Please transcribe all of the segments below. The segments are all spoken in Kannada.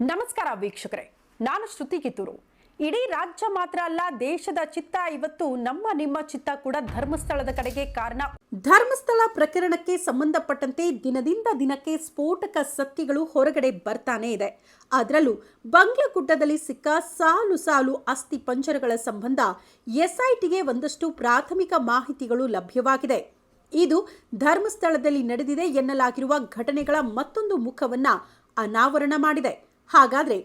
ನಮಸ್ಕಾರ ವೀಕ್ಷಕರೇ, ನಾನು ಶ್ರುತಿ ಕಿತ್ತೂರು. ಇಡೀ ರಾಜ್ಯ ಮಾತ್ರ ಅಲ್ಲ, ದೇಶದ ಚಿತ್ತ ಇವತ್ತು ನಮ್ಮ ನಿಮ್ಮ ಚಿತ್ತ ಕೂಡ ಧರ್ಮಸ್ಥಳದ ಕಡೆಗೆ ಕಾರಣ. ಧರ್ಮಸ್ಥಳ ಪ್ರಕರಣಕ್ಕೆ ಸಂಬಂಧಪಟ್ಟಂತೆ ದಿನದಿಂದ ದಿನಕ್ಕೆ ಸ್ಫೋಟಕ ಸತ್ಯಗಳು ಹೊರಗಡೆ ಬರ್ತಾನೆ ಇದೆ. ಅದರಲ್ಲೂ ಬಂಗ್ಲಗುಡ್ಡದಲ್ಲಿ ಸಿಕ್ಕ ಸಾಲು ಸಾಲು ಅಸ್ಥಿ ಪಂಜರಗಳ ಸಂಬಂಧ ಎಸ್ಐಟಿಗೆ ಒಂದಷ್ಟು ಪ್ರಾಥಮಿಕ ಮಾಹಿತಿಗಳು ಲಭ್ಯವಾಗಿದೆ. ಇದು ಧರ್ಮಸ್ಥಳದಲ್ಲಿ ನಡೆದಿದೆ ಎನ್ನಲಾಗಿರುವ ಘಟನೆಗಳ ಮತ್ತೊಂದು ಮುಖವನ್ನ ಅನಾವರಣ ಮಾಡಿದೆ. ಹಾಗಾದ್ರೆ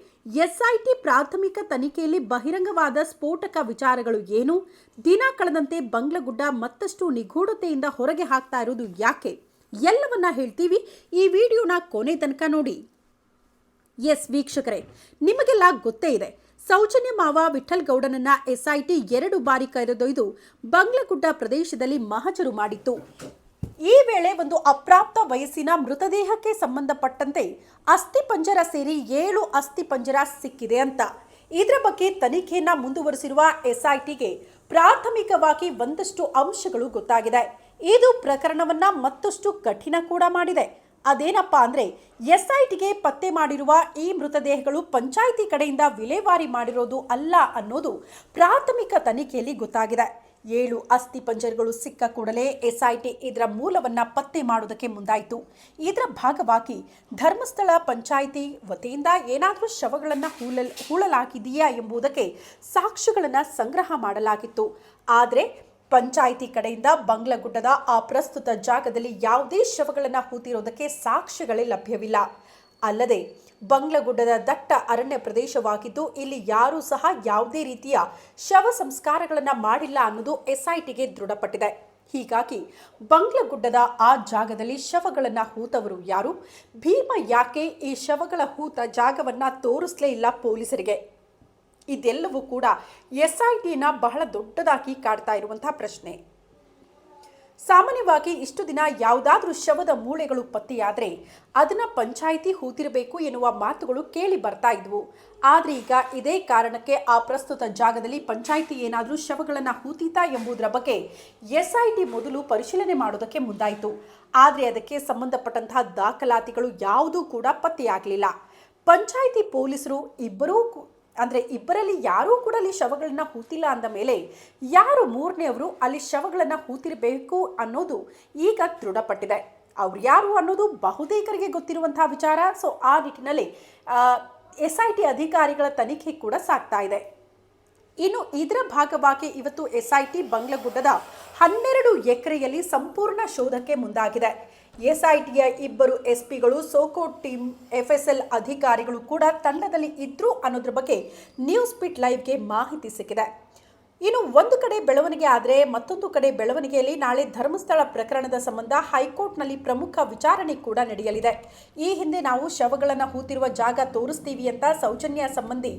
ಎಸ್ಐಟಿ ಪ್ರಾಥಮಿಕ ತನಿಖೆಯಲ್ಲಿ ಬಹಿರಂಗವಾದ ಸ್ಫೋಟಕ ವಿಚಾರಗಳು ಏನು? ದಿನ ಕಳೆದಂತೆ ಬಂಗ್ಲಗುಡ್ಡ ಮತ್ತಷ್ಟು ನಿಗೂಢತೆಯಿಂದ ಹೊರಗೆ ಹಾಕ್ತಾ ಇರೋದು ಯಾಕೆ? ಎಲ್ಲವನ್ನ ಹೇಳ್ತೀವಿ ಈ ವಿಡಿಯೋನ ಕೊನೆ ತನಕ ನೋಡಿ. ಎಸ್ ವೀಕ್ಷಕರೇ, ನಿಮಗೆಲ್ಲ ಗೊತ್ತೇ ಇದೆ. ಸೌಜನ್ಯ ಮಾವ ವಿಠಲ್ ಗೌಡನನ್ನ ಎಸ್ಐಟಿ ಎರಡು ಬಾರಿ ಕರೆದೊಯ್ದು ಬಂಗ್ಲಗುಡ್ಡ ಪ್ರದೇಶದಲ್ಲಿ ಮಹಜರು ಮಾಡಿತ್ತು. ಈ ವೇಳೆ ಒಂದು ಅಪ್ರಾಪ್ತ ವಯಸ್ಸಿನ ಮೃತದೇಹಕ್ಕೆ ಸಂಬಂಧಪಟ್ಟಂತೆ ಅಸ್ಥಿಪಂಜರ ಸೇರಿ ಏಳು ಅಸ್ಥಿಪಂಜರ ಸಿಕ್ಕಿದೆ ಅಂತ. ಇದರ ಬಗ್ಗೆ ತನಿಖೆಯನ್ನ ಮುಂದುವರಿಸಿರುವ ಎಸ್ಐಟಿಗೆ ಪ್ರಾಥಮಿಕವಾಗಿ ಒಂದಷ್ಟು ಅಂಶಗಳು ಗೊತ್ತಾಗಿದೆ. ಇದು ಪ್ರಕರಣವನ್ನ ಮತ್ತಷ್ಟು ಕಠಿಣ ಕೂಡ ಮಾಡಿದೆ. ಅದೇನಪ್ಪ ಅಂದ್ರೆ, ಎಸ್ಐಟಿಗೆ ಪತ್ತೆ ಮಾಡಿರುವ ಈ ಮೃತದೇಹಗಳು ಪಂಚಾಯಿತಿ ಕಡೆಯಿಂದ ವಿಲೇವಾರಿ ಮಾಡಿರೋದು ಅಲ್ಲ ಅನ್ನೋದು ಪ್ರಾಥಮಿಕ ತನಿಖೆಯಲ್ಲಿ ಗೊತ್ತಾಗಿದೆ. ಏಳು ಅಸ್ಥಿ ಪಂಜರಗಳು ಸಿಕ್ಕ ಕೂಡಲೇ ಎಸ್ಐಟಿ ಇದರ ಮೂಲವನ್ನ ಪತ್ತೆ ಮಾಡುವುದಕ್ಕೆ ಮುಂದಾಯಿತು. ಇದರ ಭಾಗವಾಗಿ ಧರ್ಮಸ್ಥಳ ಪಂಚಾಯಿತಿ ವತಿಯಿಂದ ಏನಾದರೂ ಶವಗಳನ್ನು ಹೂಳಲ್ ಹೂಳಲಾಗಿದೆಯಾ ಎಂಬುದಕ್ಕೆ ಸಾಕ್ಷ್ಯಗಳನ್ನು ಸಂಗ್ರಹ ಮಾಡಲಾಗಿತ್ತು. ಆದರೆ ಪಂಚಾಯಿತಿ ಕಡೆಯಿಂದ ಬಂಗ್ಲಗುಡ್ಡದ ಆ ಪ್ರಸ್ತುತ ಜಾಗದಲ್ಲಿ ಯಾವುದೇ ಶವಗಳನ್ನು ಹೂತಿರೋದಕ್ಕೆ ಸಾಕ್ಷ್ಯಗಳೇ ಲಭ್ಯವಿಲ್ಲ. ಅಲ್ಲದೆ ಬಂಗ್ಲಗುಡ್ಡದ ದಟ್ಟ ಅರಣ್ಯ ಪ್ರದೇಶವಾಗಿದ್ದು, ಇಲ್ಲಿ ಯಾರೂ ಸಹ ಯಾವುದೇ ರೀತಿಯ ಶವ ಸಂಸ್ಕಾರಗಳನ್ನು ಮಾಡಿಲ್ಲ ಅನ್ನೋದು ಎಸ್ಐಟಿಗೆ ದೃಢಪಟ್ಟಿದೆ. ಹೀಗಾಗಿ ಬಂಗ್ಲಗುಡ್ಡದ ಆ ಜಾಗದಲ್ಲಿ ಶವಗಳನ್ನು ಹೂತವರು ಯಾರು? ಭೀಮ ಯಾಕೆ ಈ ಶವಗಳ ಹೂತ ಜಾಗವನ್ನು ತೋರಿಸಲೇ ಇಲ್ಲ ಪೊಲೀಸರಿಗೆ? ಇದೆಲ್ಲವೂ ಕೂಡ ಎಸ್ಐಟಿನ ಬಹಳ ದೊಡ್ಡದಾಗಿ ಕಾಡ್ತಾ ಇರುವಂತಹ ಪ್ರಶ್ನೆ. ಸಾಮಾನ್ಯವಾಗಿ ಇಷ್ಟು ದಿನ ಯಾವುದಾದ್ರೂ ಶವದ ಮೂಳೆಗಳು ಪತ್ತೆಯಾದರೆ ಅದನ್ನ ಪಂಚಾಯಿತಿ ಹೂತಿರಬೇಕು ಎನ್ನುವ ಮಾತುಗಳು ಕೇಳಿ ಬರ್ತಾ ಇದ್ವು. ಆದರೆ ಈಗ ಇದೇ ಕಾರಣಕ್ಕೆ ಆ ಪ್ರಸ್ತುತ ಜಾಗದಲ್ಲಿ ಪಂಚಾಯಿತಿ ಏನಾದರೂ ಶವಗಳನ್ನು ಹೂತೀತಾ ಎಂಬುದರ ಬಗ್ಗೆ ಎಸ್ಐಟಿ ಮೊದಲು ಪರಿಶೀಲನೆ ಮಾಡೋದಕ್ಕೆ ಮುಂದಾಯಿತು. ಆದರೆ ಅದಕ್ಕೆ ಸಂಬಂಧಪಟ್ಟಂತಹ ದಾಖಲಾತಿಗಳು ಯಾವುದೂ ಕೂಡ ಪತ್ತೆಯಾಗಲಿಲ್ಲ. ಪಂಚಾಯಿತಿ ಪೊಲೀಸರು ಇಬ್ಬರೂ ಅಂದ್ರೆ ಇಬ್ಬರಲ್ಲಿ ಯಾರೂ ಕೂಡ ಅಲ್ಲಿ ಶವಗಳನ್ನ ಹೂತಿಲ್ಲ ಅಂದ ಮೇಲೆ ಯಾರು ಮೂರನೆಯವರು ಅಲ್ಲಿ ಶವಗಳನ್ನು ಹೂತಿರಬೇಕು ಅನ್ನೋದು ಈಗ ದೃಢಪಟ್ಟಿದೆ. ಅವ್ರು ಯಾರು ಅನ್ನೋದು ಬಹುತೇಕರಿಗೆ ಗೊತ್ತಿರುವಂತಹ ವಿಚಾರ. ಸೊ ಆ ನಿಟ್ಟಿನಲ್ಲಿ ಎಸ್ ಐ ಟಿ ಅಧಿಕಾರಿಗಳ ತನಿಖೆ ಕೂಡ ಸಾಗ್ತಾ ಇದೆ. ಇನ್ನು ಇದರ ಭಾಗವಾಗಿ ಇವತ್ತು ಎಸ್ಐಟಿ ಬಂಗ್ಲಗುಡ್ಡದ ಹನ್ನೆರಡು ಎಕರೆಯಲ್ಲಿ ಸಂಪೂರ್ಣ ಶೋಧಕ್ಕೆ ಮುಂದಾಗಿದೆ. ಎಸ್ಐಟಿಯ ಇಬ್ಬರು ಎಸ್ಪಿಗಳು, ಸೋಕೋ ಟೀಮ್ ಎಫ್ಎಸ್ಎಲ್ ಅಧಿಕಾರಿಗಳು ಕೂಡ ತಂಡದಲ್ಲಿ ಇದ್ರು ಅನ್ನೋದ್ರ ಬಗ್ಗೆ ನ್ಯೂಸ್ ಪಿಟ್ ಲೈವ್ಗೆ ಮಾಹಿತಿ ಸಿಕ್ಕಿದೆ. ಇನ್ನು ಒಂದು ಕಡೆ ಬೆಳವಣಿಗೆ ಆದರೆ ಮತ್ತೊಂದು ಕಡೆ ಬೆಳವಣಿಗೆಯಲ್ಲಿ ನಾಳೆ ಧರ್ಮಸ್ಥಳ ಪ್ರಕರಣದ ಸಂಬಂಧ ಹೈಕೋರ್ಟ್ನಲ್ಲಿ ಪ್ರಮುಖ ವಿಚಾರಣೆ ಕೂಡ ನಡೆಯಲಿದೆ. ಈ ಹಿಂದೆ ನಾವು ಶವಗಳನ್ನು ಹೂತಿರುವ ಜಾಗ ತೋರಿಸ್ತೀವಿ ಅಂತ ಸೌಜನ್ಯ ಸಂಬಂಧಿ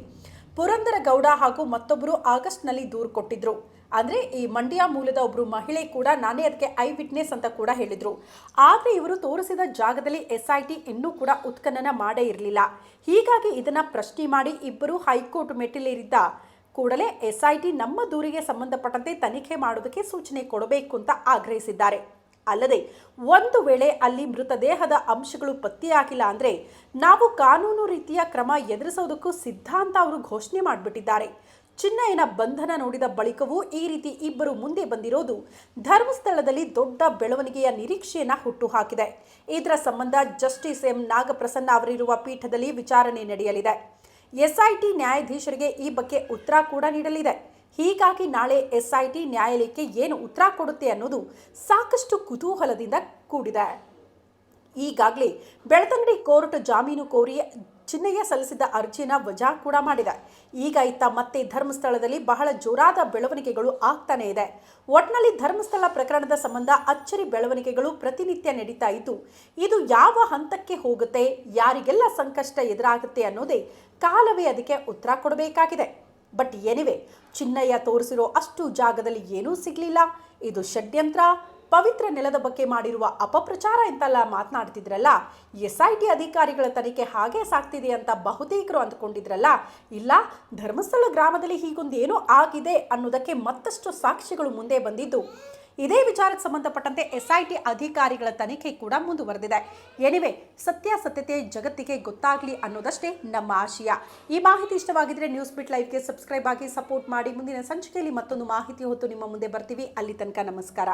ಪುರಂದರ ಗೌಡ ಹಾಗೂ ಮತ್ತೊಬ್ಬರು ಆಗಸ್ಟ್ನಲ್ಲಿ ದೂರು ಕೊಟ್ಟಿದ್ರು. ಅಂದ್ರೆ ಈ ಮಂಡ್ಯ ಮೂಲದ ಒಬ್ಬರು ಮಹಿಳೆ ಕೂಡ ನಾನೇ ಅದಕ್ಕೆ ಐ ವಿಟ್ನೆಸ್ ಅಂತ ಕೂಡ ಹೇಳಿದರು. ಆದರೆ ಇವರು ತೋರಿಸಿದ ಜಾಗದಲ್ಲಿ ಎಸ್ ಐ ಟಿ ಇನ್ನೂ ಕೂಡ ಉತ್ಖನನ ಮಾಡೇ ಇರಲಿಲ್ಲ. ಹೀಗಾಗಿ ಇದನ್ನು ಪ್ರಶ್ನೆ ಮಾಡಿ ಇಬ್ಬರು ಹೈಕೋರ್ಟ್ ಮೆಟ್ಟಿಲೇರಿದ್ದ ಕೂಡಲೇ ಎಸ್ಐಟಿ ನಮ್ಮ ದೂರಿಗೆ ಸಂಬಂಧಪಟ್ಟಂತೆ ತನಿಖೆ ಮಾಡೋದಕ್ಕೆ ಸೂಚನೆ ಕೊಡಬೇಕು ಅಂತ ಆಗ್ರಹಿಸಿದ್ದಾರೆ. ಅಲ್ಲದೆ ಒಂದು ವೇಳೆ ಅಲ್ಲಿ ಮೃತದೇಹದ ಅಂಶಗಳು ಪತ್ತೆಯಾಗಿಲ್ಲ ಅಂದರೆ ನಾವು ಕಾನೂನು ರೀತಿಯ ಕ್ರಮ ಎದುರಿಸೋದಕ್ಕೂ ಸಿದ್ಧಾಂತ ಅವರು ಘೋಷಣೆ ಮಾಡಿಬಿಟ್ಟಿದ್ದಾರೆ. ಚಿನ್ನಯ್ಯನ ಬಂಧನ ನೋಡಿದ ಬಳಿಕವೂ ಈ ರೀತಿ ಇಬ್ಬರು ಮುಂದೆ ಬಂದಿರೋದು ಧರ್ಮಸ್ಥಳದಲ್ಲಿ ದೊಡ್ಡ ಬೆಳವಣಿಗೆಯ ನಿರೀಕ್ಷೆಯನ್ನು ಹುಟ್ಟುಹಾಕಿದೆ. ಇದರ ಸಂಬಂಧ ಜಸ್ಟಿಸ್ ಎಂ ನಾಗಪ್ರಸನ್ನ ಅವರಿರುವ ಪೀಠದಲ್ಲಿ ವಿಚಾರಣೆ ನಡೆಯಲಿದೆ. ಎಸ್ಐಟಿ ನ್ಯಾಯಾಧೀಶರಿಗೆ ಈ ಬಗ್ಗೆ ಉತ್ತರ ಕೂಡ ನೀಡಲಿದೆ. ಹೀಗಾಗಿ ನಾಳೆ ಎಸ್ಐಟಿ ನ್ಯಾಯಾಲಯಕ್ಕೆ ಏನು ಉತ್ತರ ಕೊಡುತ್ತೆ ಅನ್ನೋದು ಸಾಕಷ್ಟು ಕುತೂಹಲದಿಂದ ಕೂಡಿದೆ. ಈಗಾಗಲೇ ಬೆಳ್ತಂಗಡಿ ಕೋರ್ಟ್ ಜಾಮೀನು ಕೋರಿ ಚಿನ್ನಯ್ಯ ಸಲ್ಲಿಸಿದ್ದ ಅರ್ಜಿನ ವಜಾ ಕೂಡ ಮಾಡಿದೆ. ಈಗ ಇತ್ತ ಮತ್ತೆ ಧರ್ಮಸ್ಥಳದಲ್ಲಿ ಬಹಳ ಜೋರಾದ ಬೆಳವಣಿಗೆಗಳು ಆಗ್ತಾನೆ ಇದೆ. ಒಟ್ನಲ್ಲಿ ಧರ್ಮಸ್ಥಳ ಪ್ರಕರಣದ ಸಂಬಂಧ ಅಚ್ಚರಿ ಬೆಳವಣಿಗೆಗಳು ಪ್ರತಿನಿತ್ಯ ನಡೀತಾ ಇದ್ದು, ಇದು ಯಾವ ಹಂತಕ್ಕೆ ಹೋಗುತ್ತೆ, ಯಾರಿಗೆಲ್ಲ ಸಂಕಷ್ಟ ಎದುರಾಗುತ್ತೆ ಅನ್ನೋದೇ ಕಾಲವೇ ಅದಕ್ಕೆ ಉತ್ತರ ಕೊಡಬೇಕಾಗಿದೆ. ಬಟ್ ಎನಿವೆ ಚಿನ್ನಯ್ಯ ತೋರಿಸಿರೋ ಅಷ್ಟು ಜಾಗದಲ್ಲಿ ಏನೂ ಸಿಗಲಿಲ್ಲ. ಇದು ಷಡ್ಯಂತ್ರ. ಪವಿತ್ರ ನೆಲದ ಬಗ್ಗೆ ಮಾಡಿರುವ ಅಪಪ್ರಚಾರ ಎಂತೆಲ್ಲ ಮಾತನಾಡ್ತಿದ್ರಲ್ಲ? ಎಸ್ ಐ ಟಿ ಅಧಿಕಾರಿಗಳ ತನಿಖೆ ಹಾಗೆ ಸಾಕ್ತಿದೆ ಅಂತ ಬಹುತೇಕರು ಅಂದ್ಕೊಂಡಿದ್ರಲ್ಲ? ಇಲ್ಲ, ಧರ್ಮಸ್ಥಳ ಗ್ರಾಮದಲ್ಲಿ ಹೀಗೊಂದು ಏನೋ ಆಗಿದೆ ಅನ್ನೋದಕ್ಕೆ ಮತ್ತಷ್ಟು ಸಾಕ್ಷಿಗಳು ಮುಂದೆ ಬಂದಿದ್ದು. ಇದೇ ವಿಚಾರಕ್ಕೆ ಸಂಬಂಧಪಟ್ಟಂತೆ ಎಸ್ಐಟಿ ಅಧಿಕಾರಿಗಳ ತನಿಖೆ ಕೂಡ ಮುಂದುವರೆದಿದೆ. ಎನಿವೆ, ಸತ್ಯಾಸತ್ಯತೆ ಜಗತ್ತಿಗೆ ಗೊತ್ತಾಗಲಿ ಅನ್ನೋದಷ್ಟೇ ನಮ್ಮ ಆಶಯ. ಈ ಮಾಹಿತಿ ಇಷ್ಟವಾಗಿದ್ರೆ ನ್ಯೂಸ್ ಬಿಟ್ ಲೈವ್ಗೆ ಸಬ್ಸ್ಕ್ರೈಬ್ ಆಗಿ ಸಪೋರ್ಟ್ ಮಾಡಿ. ಮುಂದಿನ ಸಂಚಿಕೆಯಲ್ಲಿ ಮತ್ತೊಂದು ಮಾಹಿತಿ ಹೊತ್ತು ನಿಮ್ಮ ಮುಂದೆ ಬರ್ತೀವಿ. ಅಲ್ಲಿ ತನಕ ನಮಸ್ಕಾರ.